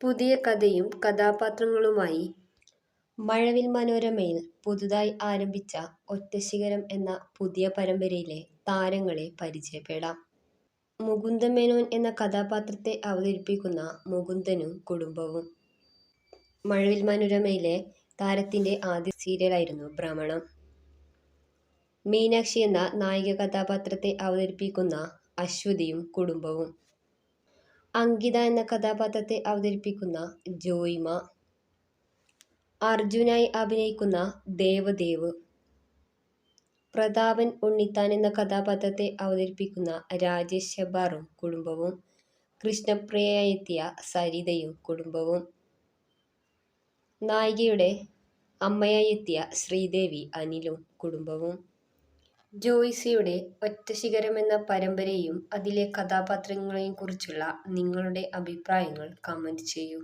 പുതിയ കഥയും കഥാപാത്രങ്ങളുമായി മഴവിൽ മനോരമയിൽ പുതുതായി ആരംഭിച്ച ഒറ്റശിഖരം എന്ന പുതിയ പരമ്പരയിലെ താരങ്ങളെ പരിചയപ്പെടാം. മുകുന്ദൻ മേനോൻ എന്ന കഥാപാത്രത്തെ അവതരിപ്പിക്കുന്ന മുകുന്ദനും കുടുംബവും. മഴവിൽ മനോരമയിലെ താരത്തിന്റെ ആദ്യ സീരിയലായിരുന്നു ഭ്രമണം. മീനാക്ഷി എന്ന നായിക കഥാപാത്രത്തെ അവതരിപ്പിക്കുന്ന അശ്വതിയും കുടുംബവും. അങ്കിത എന്ന കഥാപാത്രത്തെ അവതരിപ്പിക്കുന്ന ജോയ്മ. അർജുനായി അഭിനയിക്കുന്ന ദേവദേവ്. പ്രതാപൻ ഉണ്ണിത്താൻ എന്ന കഥാപാത്രത്തെ അവതരിപ്പിക്കുന്ന രാജേഷ് ഹെബ്ബാറും കുടുംബവും. കൃഷ്ണപ്രിയയെത്തിയ സരിതയും കുടുംബവും. നായികയുടെ അമ്മയായി എത്തിയ ശ്രീദേവി അനിലും കുടുംബവും. ജോയ്സിയുടെ ഒറ്റശിഖരം എന്ന പരമ്പരയെയും അതിലെ കഥാപാത്രങ്ങളെയും കുറിച്ചുള്ള നിങ്ങളുടെ അഭിപ്രായങ്ങൾ കമന്റ് ചെയ്യൂ.